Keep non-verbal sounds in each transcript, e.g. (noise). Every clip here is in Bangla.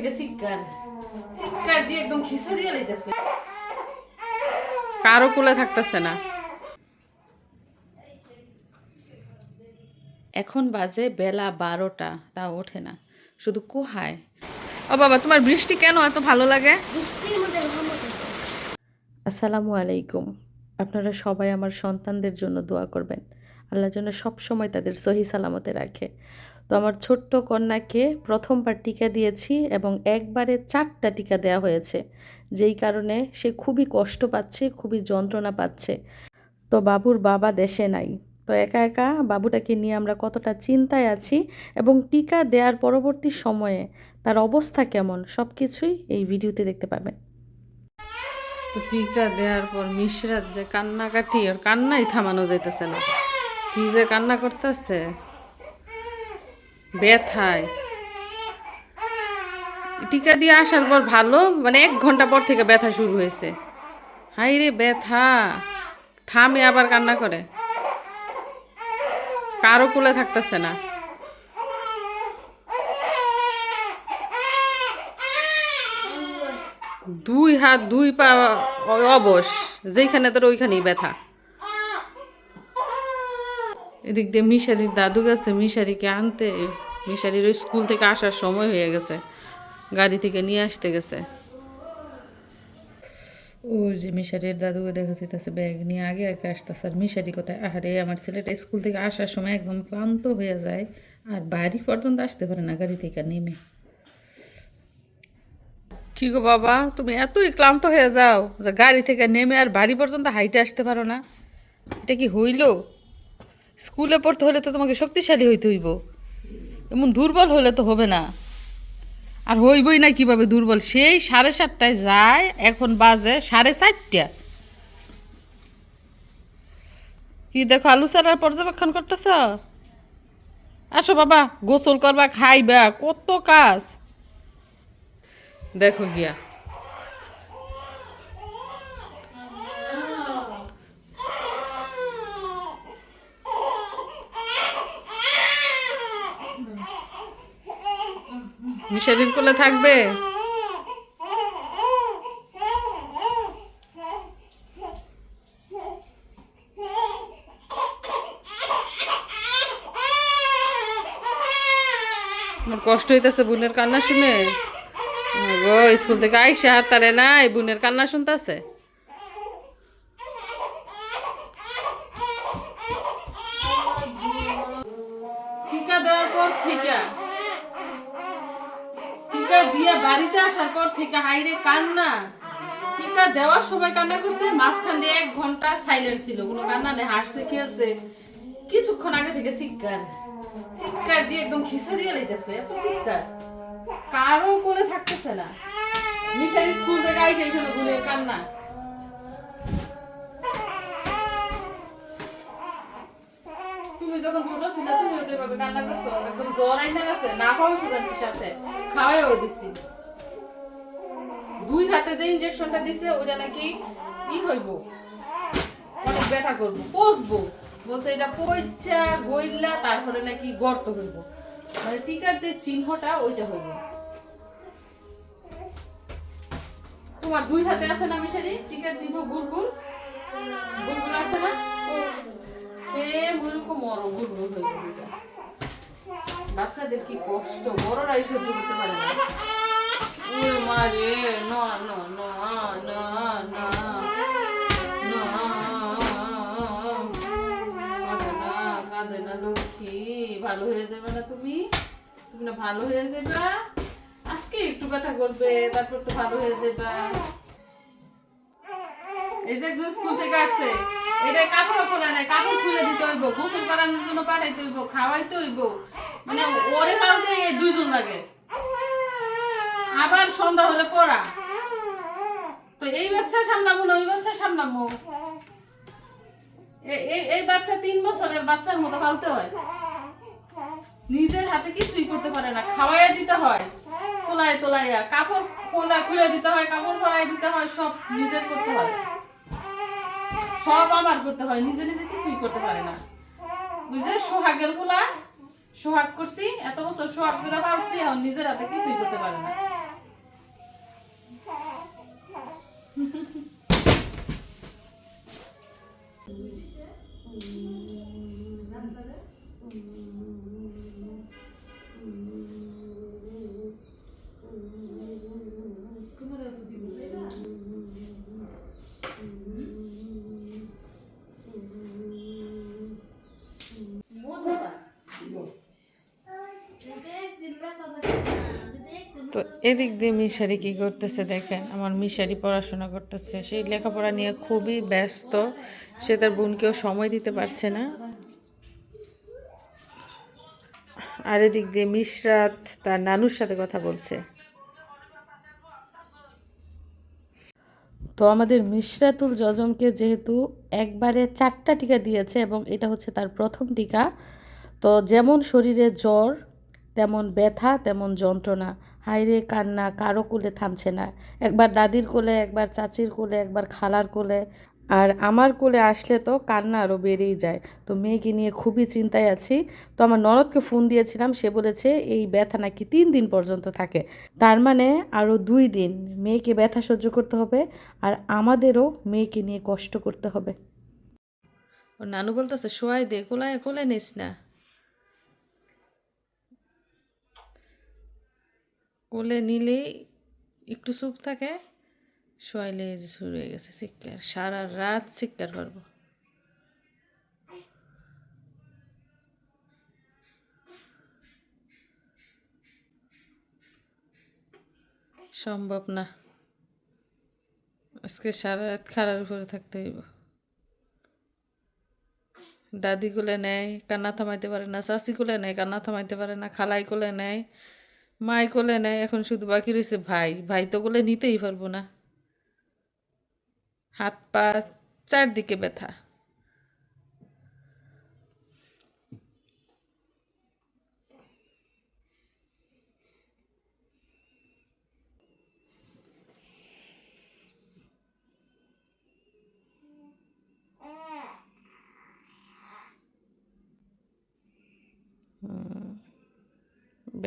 থেকে চিৎকার চিৎকার দিয়ে একদম খিসা দিয়ে লাইতেছে। কারও কুলে থাকতেছে না। এখন বাজে বেলা বারোটা তা ওঠে না। শুধু কুহায়। ও বাবা তোমার বৃষ্টি কেন এত ভালো লাগে? আসসালামু আলাইকুম। আপনারা সবাই আমার সন্তানদের জন্য দোয়া করবেন। আল্লাহ যেন সব সময় তাদের সহি সালামতে রাখে। তো আমার ছোট্ট কন্যাকে প্রথমবার টিকা দিয়েছি এবং একবারে চারটা টিকা দেওয়া হয়েছে, যেই কারণে সে খুবই কষ্ট পাচ্ছে, খুবই যন্ত্রণা পাচ্ছে। তো বাবুর বাবা দেশে নাই, তো একা একা বাবুটাকে নিয়ে আমরা কতটা চিন্তায় আছি এবং টিকা দেওয়ার পরবর্তী সময়ে তার অবস্থা কেমন সব কিছুই এই ভিডিওতে দেখতে পাবেন। তো টিকা দেওয়ার পর মিশরাত যে কান্নাকাটি ওর কান্নাই থামানো যাইতেছে না। কি যে কান্না করতেছে? ব্যথায়। টিকা দিয়ে আসার পর ভালো মানে এক ঘণ্টা পর থেকে ব্যথা শুরু হয়েছে। হাই রে ব্যথা। থামে আবার কান্না করে। কারও কুলে থাকতেছে না। দুই হাত, দুই পা অবশ যেখানে তোর ওইখানেই ব্যথা। এদিক দিয়ে মিশারির দাদু গেছে, মিশারিকে আনতে। মিশারির ওই স্কুল থেকে আসার সময় হয়ে গেছে। গাড়ি থেকে নিয়ে আসতে গেছে। ও যে মিশারির দাদুকে দেখেছি যাইতেছে, ব্যাগ নিয়ে আগে আগে আসতেছে। আর মিশারি কোথায় আহারে, আমার ছেলেটা স্কুল থেকে আসার সময় একদম ক্লান্ত হয়ে যায়। আর বাড়ি পর্যন্ত আসতে পারে না, গাড়ি থেকে নেমে। কি গো বাবা, তুমি এতই ক্লান্ত হয়ে যাও যে গাড়ি থেকে নেমে আর বাড়ি পর্যন্ত হাইটে আসতে পারো না। এটা কি হইল? স্কুলে পড়তে হলে তো তোমাকে শক্তিশালী হইতে হইব। এমন দুর্বল হলে তো হবে না। আর হইবই না কীভাবে দুর্বল? সেই সাড়ে সাতটায় যায়, এখন বাজে সাড়ে চারটা। কি দেখো, আলু সারার পর্যবেক্ষণ করতেছ? আসো বাবা, গোসল করবা, খাইবা, কত কাজ। দেখো গিয়া মিশারির কোলে থাকবে? কষ্ট হইতেছে বোনের কান্না শুনে। গো স্কুল থেকে আইসা হাত তারে নাই, বোনের কান্না শুনতেছে টিকা দেওয়ার পর থেকে টিকা দিয়ে বাড়িতে আসার পর থেকে হাইরে কান্না। টিকা দেওয়ার সময় কান্না করছে, মাঝখান দিয়ে এক ঘণ্টা সাইলেন্ট ছিল। কোনো কান্না নেই, হাসছে, খেলছে। কিছুক্ষণ আগে থেকে শিক্ষার চিৎকার দিয়ে একদম খিসা দিয়ে লাইতেছে, এত চিৎকার। কারও কোলে থাকতেছে না। মিশারি স্কুল থেকে আইসে এই জন্য কান্না। যখন ছোট ছিল তুমি ওদের করছ? একদম জ্বর গেছে, না খাওয়া সাথে। দিছি। দুই হাতে যে দিছে ওটা নাকি হইব। অনেক ব্যথা পচবো। বলছে, এটা তারপরে নাকি গর্ত হইব। মানে টিকার যে চিহ্নটা, ওইটা হইব। তোমার দুই হাতে আছে না মিশারি? টিকার চিহ্ন গুলগুল গুলগুল? বাচ্চাদের কি কষ্ট? বড়রাই সহ্য করতে পারে না। লক্ষ্মী। ভালো হয়ে যাবে না তুমি? তুমি না ভালো হয়ে যাবে? আজকে একটু ব্যথা করবে তারপর তো ভালো হয়ে যাবে। এই যে একজন স্কুল থেকে আসছে। এটা কাপড় খোলা নাই, কাপড় খুলে দিতে হইব, গোসল করানোর জন্য পাঠাইতে হইব, খাওয়াইতে হইব। মানে ওরে পালতে দুইজন লাগে। আবার সন্ধ্যা হলে পড়া। তো এই বাচ্চা সামলামো না, ওই বাচ্চা এই এই বাচ্চা তিন বছরের বাচ্চার মতো পালতে হয়। নিজের হাতে কিছুই করতে পারে না, খাওয়াইয়া দিতে হয়, তোলায় তোলাইয়া। কাপড় খোলা খুলে দিতে হয়, কাপড় পরাই দিতে হয়, সব নিজের করতে হয়। সব আমার করতে হয়, নিজে নিজে কিছুই করতে পারে না বুঝলে সোহাগের ফুলা সোহাগ করছি, এত বছর সোহাগ করে পালছি, এখন নিজের হাতে কিছুই করতে পারে না Mm-hmm. (laughs) এদিক দিয়ে মিশারি কি করতেছে দেখেন, আমার মিশারি পড়াশোনা করতেছে। সেই লেখাপড়া নিয়ে খুবই ব্যস্ত, সে তার বোনকেও সময় দিতে পারছে না। আর এদিক দিয়ে মিশরাত তার নানুর সাথে কথা বলছে। তো আমাদের মিশরাতুল জজমকে যেহেতু একবারে চারটা টিকা দিয়েছে এবং এটা হচ্ছে তার প্রথম টিকা, তো যেমন শরীরে জ্বর তেমন ব্যথা, তেমন যন্ত্রণা। হাইরে কান্না, কারও কোলে থামছে না। একবার দাদির কোলে, একবার চাচির কোলে, একবার খালার কোলে। আর আমার কোলে আসলে তো কান্না আরও বেড়েই যায়। তো মেয়েকে নিয়ে খুবই চিন্তায় আছি। তো আমার ননদকে ফোন দিয়েছিলাম, সে বলেছে, এই ব্যথা নাকি তিন দিন পর্যন্ত থাকে। তার মানে আরও দুই দিন মেয়েকে ব্যথা সহ্য করতে হবে আর আমাদেরও মেয়েকে নিয়ে কষ্ট করতে হবে। নানু বলতেছে শোয়াই দে, কোলায়, কোলে নিস না। কোলে নিলেই একটু চুপ থাকে, শোয়াইলে যে শুরু হয়ে গেছে চিৎকার সারা রাত চিৎকার করব সম্ভব না। আজকে সারা রাত খারার উপরে থাকতে হইব। দাদি কোলে নেয়, কান্না থামাইতে পারে না চাষি কোলে নেয়, কান্না থামাইতে পারে না, খালাই কোলে নেয়। মাই কোলে নেয় এখন শুধু বাকি রয়েছে ভাই। ভাই তো কোলে নিতেই পারব না। হাত পা চারদিকে ব্যথা।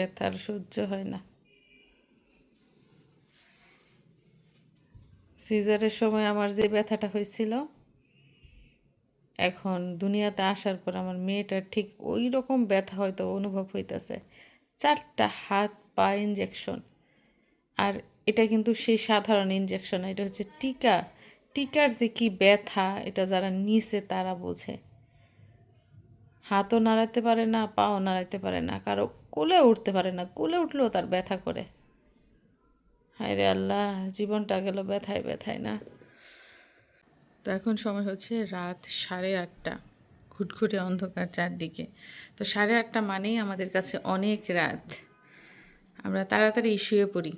ব্যথার সহ্য হয় না। সিজারের সময় আমার যে ব্যথাটা হয়েছিল, এখন দুনিয়াতে আসার পর আমার মেয়েটার ঠিক ওই রকম ব্যথা হয়তো অনুভব হইতেছে। চারটা হাত পা ইঞ্জেকশন আর এটা কিন্তু সেই সাধারণ ইঞ্জেকশন এটা হচ্ছে টিকা। টিকার যে কি ব্যথা, এটা যারা নিছে তারা বোঝে। হাতও নাড়াতে পারে না, পাও নাড়াতে পারে না। কারও কোলে উঠতে পারে না, কোলে উঠলেও তার ব্যথা করে। হায় রে আল্লাহ, জীবনটা গেল ব্যথায় ব্যথায় না। তো এখন সময় হচ্ছে রাত সাড়ে আটটা, ঘুটঘুটে অন্ধকার চারদিকে। তো সাড়ে আটটা মানেই আমাদের কাছে অনেক রাত। আমরা তাড়াতাড়ি শুয়ে পড়ি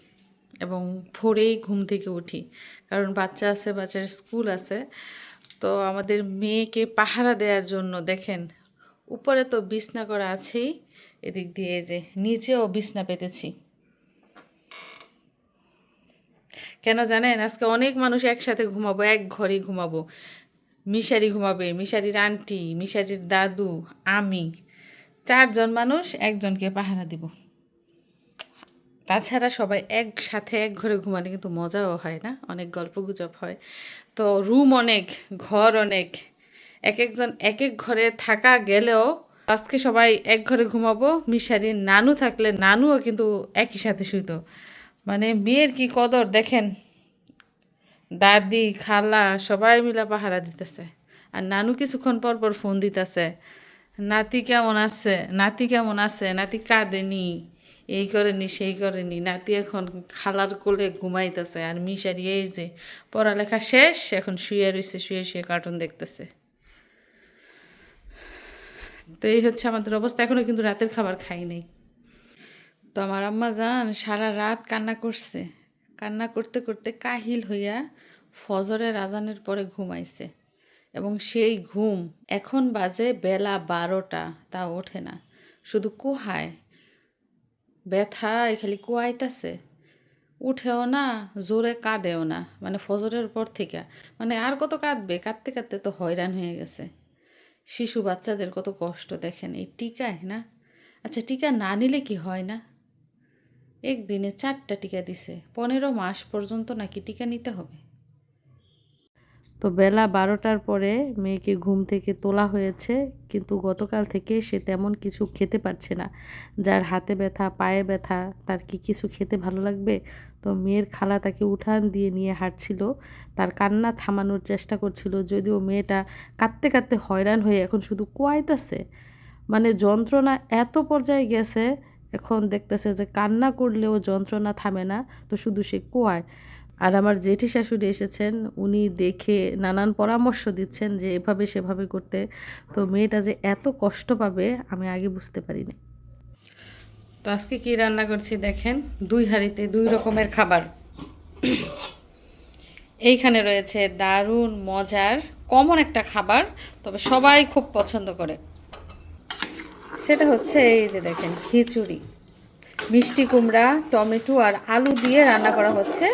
এবং ভোরেই ঘুম থেকে উঠি। কারণ বাচ্চা আছে, বাচ্চার স্কুল আছে। তো আমাদের মেয়েকে পাহারা দেওয়ার জন্য দেখেন, উপরে তো বিছনা করা আছেই। এদিক দিয়ে যে নিচেও বিছনা পেতেছি। কেন জানেন? আজকে অনেক মানুষ একসাথে ঘুমাবো, এক ঘরে ঘুমাবো। মিশারি ঘুমাবে, মিশারির আন্টি, মিশারির দাদু, আমি, চারজন মানুষ একজনকে পাহারা দিব। তাছাড়া সবাই একসাথে এক ঘরে ঘুমালে কিন্তু মজাও হয় না, অনেক গল্প গুজব হয়। তো রুম অনেক, ঘর অনেক, এক একজন এক এক ঘরে থাকা গেলেও আজকে সবাই এক ঘরে ঘুমাবো। মিশারির নানু থাকলে নানুও কিন্তু একই সাথে শুইতো। মানে মেয়ের কি কদর দেখেন? দাদি, খালা সবাই মিলা পাহারা দিতেছে। আর নানু কিছুক্ষণ পর পর ফোন দিতেছে, নাতি কেমন আছে? নাতি কেমন আছে? নাতি কাঁদেনি। এই করেনি, সেই করেনি। নাতি এখন খালার কোলে ঘুমাইতেছে। আর মিশারি এই যে পড়ালেখা শেষ, এখন শুয়ে রয়েছে শুয়ে শুয়ে কার্টুন দেখতেছে। তো এই হচ্ছে আমাদের অবস্থা। এখনও কিন্তু রাতের খাবার খাই নাই। তো আমার আম্মা জান, সারা রাত কান্না করছে। কান্না করতে করতে কাহিল হইয়া ফজরের আজানের পরে ঘুমাইছে। এবং সেই ঘুম এখন বাজে বেলা বারোটা তা ওঠে না। শুধু কুহায়। ব্যথা খালি কুয়াইতেছে। উঠেও না, জোরে কাঁদেও না। মানে ফজরের পর থেকে। মানে আর কত কাঁদবে? কাঁদতে কাঁদতে তো হয়রান হয়ে গেছে। শিশু বাচ্চাদের কত কষ্ট দেখেন, এই টিকায় না? আচ্ছা টিকা না নিলে কি হয় না? একদিনে চারটা টিকা দিছে, পনেরো মাস পর্যন্ত নাকি টিকা নিতে হবে? তো বেলা বারোটার পরে মেয়েকে ঘুম থেকে তোলা হয়েছে, কিন্তু গতকাল থেকে সে তেমন কিছু খেতে পারছে না। যার হাতে ব্যথা, পায়ে ব্যথা, তার কি কিছু খেতে ভালো লাগবে? তো মেয়ের খালা তাকে উঠান দিয়ে নিয়ে হাঁটছিল। তার কান্না থামানোর চেষ্টা করছিল, যদিও মেয়েটা কাঁদতে কাঁদতে হয়রান হয়ে এখন শুধু কোয়াইতেছে। মানে যন্ত্রণা এত পর্যায়ে গেছে, এখন দেখতেছে যে কান্না করলেও যন্ত্রণা থামে না, তো শুধু সে কোয়ায়। আর আমার জেঠি শাশুড়ি এসেছেন, উনি দেখে নানান পরামর্শ দিচ্ছেন যে এভাবে সেভাবে করতে। তো মেয়েটা যে এত কষ্ট পাবে, আমি আগে বুঝতে পারিনি। তো আজকে কি রান্না করছি দেখেন? দুই হাঁড়িতে দুই রকমের খাবার। এইখানে রয়েছে দারুণ মজার, কমন একটা খাবার, তবে সবাই খুব পছন্দ করে। সেটা হচ্ছে এই যে দেখেন, খিচুড়ি। মিষ্টি কুমড়া, টমেটো আর আলু দিয়ে রান্না করা হচ্ছে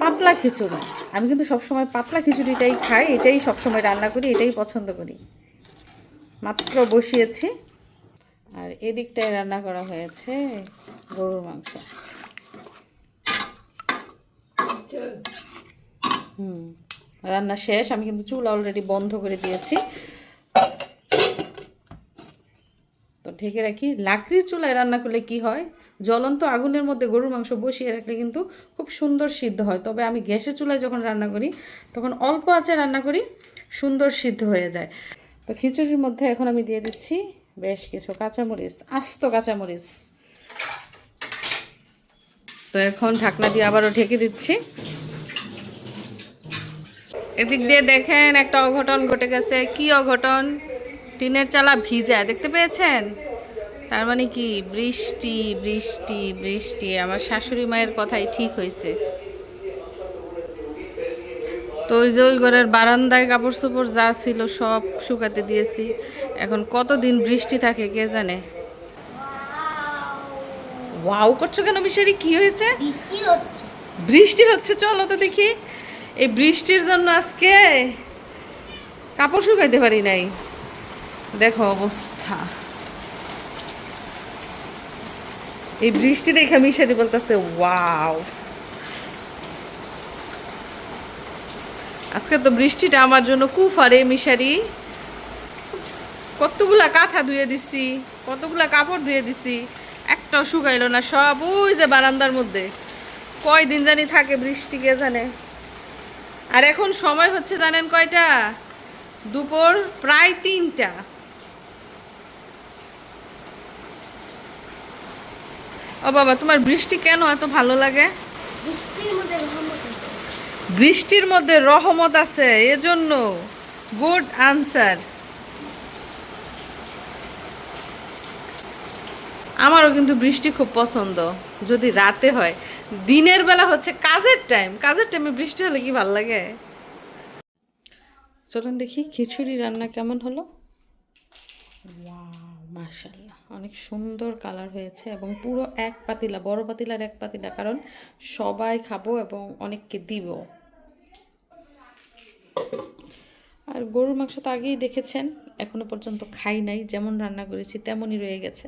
পাতলা খিচুড়ি। আমি কিন্তু সবসময় পাতলা খিচুড়িটাই খাই, এটাই সবসময় রান্না করি, এটাই পছন্দ করি। মাত্র বসিয়েছি। আর এদিকটায় রান্না করা হয়েছে গরুর মাংস। হুম, রান্না শেষ, আমি কিন্তু চুল অলরেডি বন্ধ করে দিয়েছি। তো ঢেকে রাখি। লাকড়ির চুলায় রান্না করলে কি হয়? জ্বলন্ত আগুনের মধ্যে গরুর মাংস বসিয়ে রাখলে কিন্তু খুব সুন্দর সিদ্ধ হয়। তবে আমি গ্যাসের চুলায় যখন রান্না করি, তখন অল্প আঁচে রান্না করি, সুন্দর সিদ্ধ হয়ে যায়। তো খিচুড়ির মধ্যে এখন আমি দিয়ে দিচ্ছি বেশ কিছু কাঁচামরিচ, আস্ত কাঁচামরিচ। তো এখন ঢাকনা দিয়ে আবারও ঢেকে দিচ্ছি। এদিক দিয়ে দেখেন একটা অঘটন ঘটে গেছে। কি অঘটন? টিনের চালা ভিজা, দেখতে পেয়েছেন? তার মানে কি? বৃষ্টি বৃষ্টি বৃষ্টি। আমার শাশুড়ি মায়ের কথাই ঠিক হয়েছে। তো ওই যে ওই ঘরের বারান্দায় কাপড় চোপড় যা ছিল সব শুকাতে দিয়েছি। এখন কতদিন বৃষ্টি থাকে কে জানে? ওয়াও করছ কেন মিশারি কি হয়েছে? বৃষ্টি হচ্ছে। বৃষ্টি হচ্ছে চলো তো দেখি। এই বৃষ্টির জন্য আজকে কাপড় শুকাইতে পারি নাই। দেখো অবস্থা। এই বৃষ্টি দেখে মিশারি বলতেছে ওয়াও। আজকে তো বৃষ্টিটা আমার জন্য কুফারে, মিশারি। কতগুলা কাঁথা ধুয়ে দিছি, কতগুলা কাপড় ধুয়ে দিছি, একটাও শুকাইলো না, সব ওই যে বারান্দার মধ্যে। কয়দিন জানি থাকে বৃষ্টি, কে জানে। আর এখন সময় হচ্ছে জানেন কয়টা? দুপুর প্রায় তিনটা। ও বাবা, তোমার বৃষ্টি কেন এত ভালো লাগে? বৃষ্টির মধ্যে বৃষ্টির মধ্যে রহমত আছে, এজন্য গুড আনসার। আমারও কিন্তু বৃষ্টি খুব পছন্দ, যদি রাতে হয়। দিনের বেলা হচ্ছে কাজের টাইম কাজের টাইমে বৃষ্টি হলে কি ভালো লাগে? চলুন দেখি খিচুড়ি রান্না কেমন হলো। মাশাল্লাহ অনেক সুন্দর কালার হয়েছে এবং পুরো এক পাতিলা, বড় পাতিলার এক পাতিলা, কারণ সবাই খাব এবং অনেককে দিব। আর গরুর মাংস তো আগেই দেখেছেন, এখনও পর্যন্ত খাই নাই, যেমন রান্না করেছি তেমনই রয়ে গেছে।